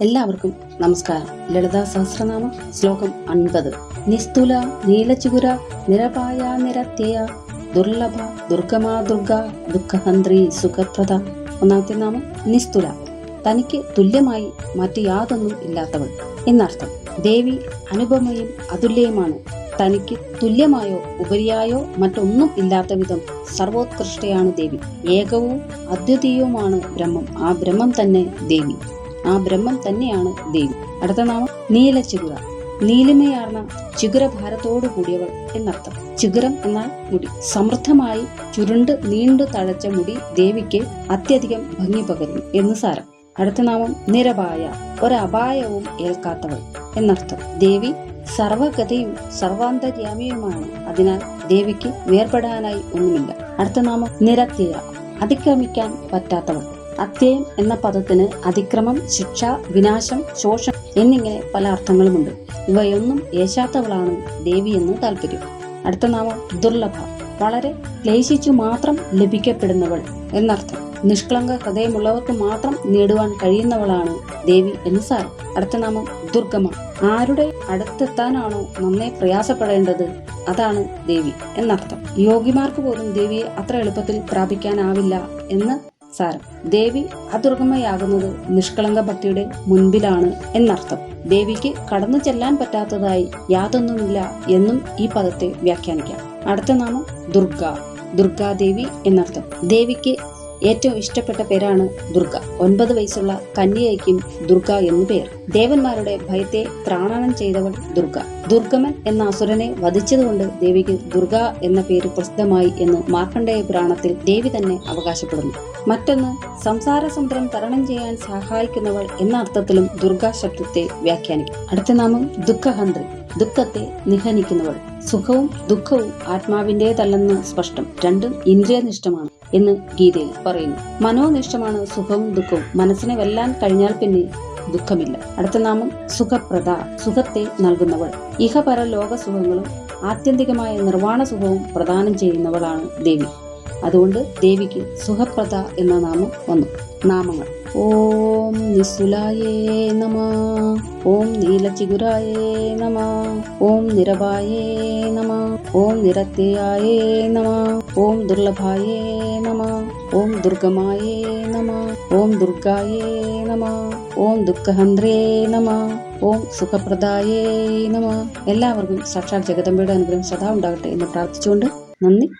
എല്ലാവർക്കും നമസ്കാരം. ലളിതാ സഹസ്രനാമം ശ്ലോകം അൻപത്. നിസ്തുല നീലചുകുര നിരപായ നിരത്യയ ദുർലഭ ദുർഗമാ ദുർഗ ദുഃഖഹന്ത്രി സുഖപ്രദ. ഒന്നാമത്തെ നാമം നിസ്തുല. തനിക്ക് തുല്യമായി മറ്റു യാതൊന്നും ഇല്ലാത്തവൾ. എന്നർത്ഥം ദേവി അനുപമയും അതുല്യയുമാണ്. തനിക്ക് തുല്യമായോ ഉപരിയായോ മറ്റൊന്നും ഇല്ലാത്ത വിധം സർവോത്കൃഷ്ടയാണ് ദേവി. ഏകവും അദ്വിതീയവുമാണ് ബ്രഹ്മം. ആ ബ്രഹ്മം തന്നെ ദേവി. ആ ബ്രഹ്മം തന്നെയാണ് ദേവി. അടുത്ത നാമം നീല ചിഗുറ നീലിമയാർന്ന ചിഗുരഭാരത്തോടു കൂടിയവൾ എന്നർത്ഥം. ചിഗുരം എന്നാൽ മുടി. സമൃദ്ധമായി ചുരുണ്ട് നീണ്ടു തഴച്ച മുടി ദേവിക്ക് അത്യധികം ഭംഗി പകരുന്നു എന്ന് സാരം. അടുത്ത നാമം നിരപായ. ഒരപായവും ഏൽക്കാത്തവൾ എന്നർത്ഥം. ദേവി സർവഗതയും സർവാന്തര്യാമിയുമാണ്. അതിനാൽ ദേവിക്ക് വേർപെടാനായി ഒന്നുമില്ല. അടുത്ത നാമം നിരത്തിയ അതിക്രമിക്കാൻ പറ്റാത്തവൾ അത്യയം എന്ന പദത്തിന് അതിക്രമം ശിക്ഷ വിനാശം ശോഷം എന്നിങ്ങനെ പല അർത്ഥങ്ങളുമുണ്ട്. ഇവയൊന്നും ഏശാത്തവളാണ് ദേവി എന്ന് താല്പര്യം അടുത്ത നാമം ദുർലഭ. വളരെ ക്ലേശിച്ചു മാത്രം ലഭിക്കപ്പെടുന്നവൾ എന്നർത്ഥം. നിഷ്കളങ്ക ഹൃദയമുള്ളവർക്ക് മാത്രം നേടുവാൻ കഴിയുന്നവളാണ് ദേവി എന്ന് സാരം. അടുത്ത നാമം ദുർഗമ. ആരുടെ അടുത്തെത്താനാണോ നന്നേ പ്രയാസപ്പെടേണ്ടത് അതാണ് ദേവി എന്നർത്ഥം. യോഗിമാർക്ക് പോലും ദേവിയെ അത്ര എളുപ്പത്തിൽ പ്രാപിക്കാനാവില്ല എന്ന് സാരം ദേവി അതുർഗമയാകുന്നത് നിഷ്കളങ്ക ഭക്തിയുടെ മുൻപിലാണ് എന്നർത്ഥം. ദേവിക്ക് കടന്നു ചെല്ലാൻ പറ്റാത്തതായി യാതൊന്നുമില്ല എന്നും ഈ പദത്തെ വ്യാഖ്യാനിക്കാം. അടുത്ത നാമം ദുർഗ ദുർഗാദേവി എന്നർത്ഥം. ദേവിക്ക് ഏറ്റവും ഇഷ്ടപ്പെട്ട പേരാണ് ദുർഗ. ഒൻപത് വയസ്സുള്ള കന്യയ്ക്കും ദുർഗ എന്നു പേർ. ദേവന്മാരുടെ ഭയത്തെ ത്രാണനം ചെയ്തവൾ ദുർഗ. ദുർഗമൻ എന്ന അസുരനെ വധിച്ചതുകൊണ്ട് ദേവിക്ക് ദുർഗ എന്ന പേര് പ്രസിദ്ധമായി എന്ന് മാർക്കണ്ഡേയ പുരാണത്തിൽ ദേവി തന്നെ അവകാശപ്പെടുന്നു. മറ്റൊന്ന് സംസാര സമുദ്രം തരണം ചെയ്യാൻ സഹായിക്കുന്നവൾ എന്ന അർത്ഥത്തിലും ദുർഗാ ശബ്ദത്തെ വ്യാഖ്യാനിക്കും. അടുത്ത നാമം ദുഃഖഹന്ത്രി. ദുഃഖത്തെ നിഹനിക്കുന്നവൾ. സുഖവും ദുഃഖവും ആത്മാവിന്റേതല്ലെന്ന് സ്പഷ്ടം. രണ്ടും ഇന്ദ്രിയനിഷ്ഠമാണ്. എന്ന് ഗീതയിൽ പറയുന്നു. മനോനിഷ്ടമാണ് സുഖവും ദുഃഖവും. മനസ്സിനെ വെല്ലാൻ കഴിഞ്ഞാൽ പിന്നെ ദുഃഖമില്ല. അടുത്ത നാമം സുഖപ്രദ സുഖത്തെ നൽകുന്നവൾ. ഇഹപര ലോകസുഖങ്ങളും ആത്യന്തികമായ നിർവാണ സുഖവും പ്രദാനം ചെയ്യുന്നവളാണ് ദേവി. അതുകൊണ്ട് ദേവിക്ക് സുഖപ്രദ എന്ന നാമം വന്നു. നാമങ്ങൾ. ഓം നിസുലായേ നമ. ഓം നീലചിഗുരായേ നമ. ഓം നിരവായേ നമ. ഓം നിരത്യയായേ നമ. ഓം ദുർലഭായേ നമ. ഓം ദുർഗമായേ നമ. ഓം ദുർഗായേ നമ. ഓം ദുഃഖഹന്ത്രേ നമ. ഓം സുഖപ്രദായേ നമ. എല്ലാവർക്കും സാക്ഷാത് ജഗദമ്പയുടെ അനുഗ്രഹം സദാ ഉണ്ടാകട്ടെ എന്ന് പ്രാർത്ഥിച്ചുകൊണ്ട് നന്ദി